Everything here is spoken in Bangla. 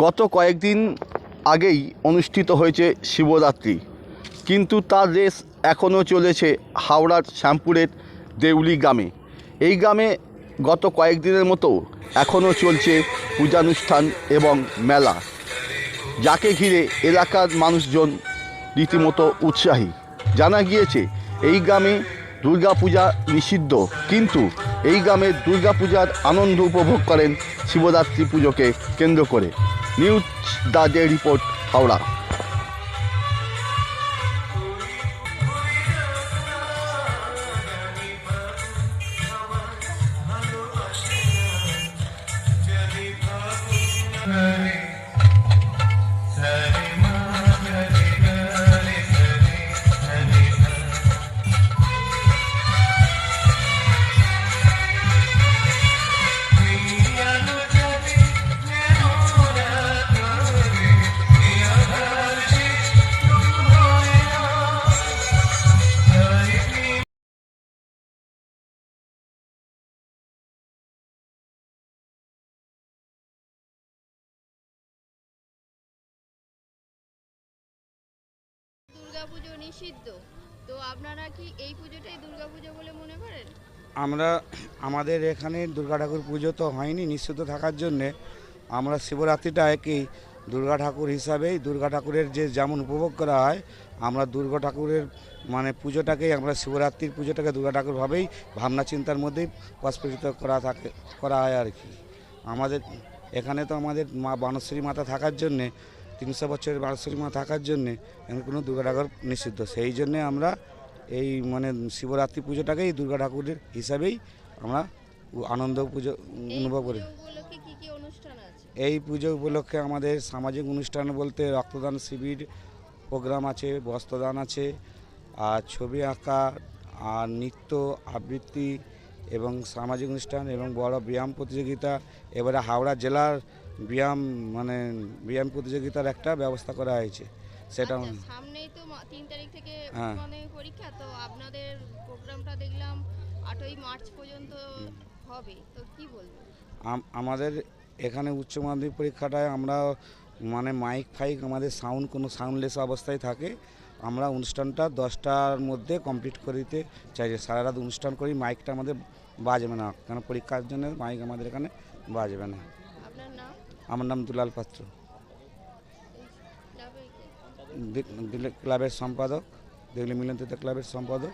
গত কয়েকদিন আগেই অনুষ্ঠিত হয়েছে শিবরাত্রি। কিন্তু তার রেস এখনও চলেছে হাওড়ার শ্যামপুরের দেউলি গ্রামে। এই গ্রামে গত কয়েকদিনের মতো এখনও চলছে পূজানুষ্ঠান এবং মেলা, যাকে ঘিরে এলাকার মানুষজন রীতিমতো উৎসাহী। জানা গিয়েছে, এই গ্রামে দুর্গাপূজা নিষিদ্ধ, কিন্তু এই গ্রামে দুর্গাপূজার আনন্দ উপভোগ করেন শিবরাত্রি পুজোকে কেন্দ্র করে। News the day report Howrah. Durga Puja নিষিদ্ধ। তো আপনারা কি এই পুজোটাই দুর্গাপুজো বলে মনে করেন? আমরা, আমাদের এখানে দুর্গা ঠাকুর পুজো তো হয়নি নিশ্চিত থাকার জন্যে। আমরা শিবরাত্রিটা শিবরাত্রিটাকেই দুর্গা ঠাকুর হিসাবেই দুর্গা ঠাকুরের যে যেমন উপভোগ করা হয়, আমরা দুর্গা ঠাকুরের মানে পুজোটাকেই আমরা শিবরাত্রির পুজোটাকে দুর্গা ঠাকুরভাবেই ভাবনা চিন্তার মধ্যেই প্রস্ফুটিত করা থাকে, করা হয় আর কি। আমাদের, এখানে তো আমাদের মা বানশ্রী মাতা থাকার জন্যে তিনশো বছরের বানশ্রী মা থাকার জন্যে এখানে কোনো দুর্গা ঠাকুর নিষিদ্ধ। সেই জন্যে আমরা এই মানে শিবরাত্রি পুজোটাকেই দুর্গা ঠাকুরের হিসাবেই আমরা আনন্দ পুজো অনুভব করি। এই পুজো উপলক্ষে আমাদের সামাজিক অনুষ্ঠান বলতে রক্তদান শিবির প্রোগ্রাম আছে বস্ত্রদান আছে আর ছবি আঁকা আর নৃত্য আবৃত্তি এবং সামাজিক অনুষ্ঠান এবং বড় ব্যায়াম প্রতিযোগিতা এবারে হাওড়া জেলার ব্যায়াম মানে ব্যায়াম প্রতিযোগিতার একটা ব্যবস্থা করা হয়েছে। সেটা আচ্ছা, সামনেই তো তিন তারিখ থেকে হ্যাঁ। মানে পরীক্ষা তো আপনাদের প্রোগ্রামটা দেখলাম আটই মার্চ পর্যন্ত হবে তো কি বলবেন? আমাদের এখানে উচ্চ মাধ্যমিক পরীক্ষাটায় আমরা মানে মাইক ফাইক আমাদের সাউন্ড কোনো সাউন্ডলেস অবস্থায় থাকে আমরা অনুষ্ঠানটা দশটার মধ্যে কমপ্লিট করে দিতে চাই সারা রাত অনুষ্ঠান করি মাইকটা আমাদের বাজবে না কেন পরীক্ষার জন্য মাইক আমাদের এখানে বাজবে না। আমার নাম দুলাল পাত্র। ক্লাবের সম্পাদক দেখলি মিলন ক্লাবের সম্পাদক।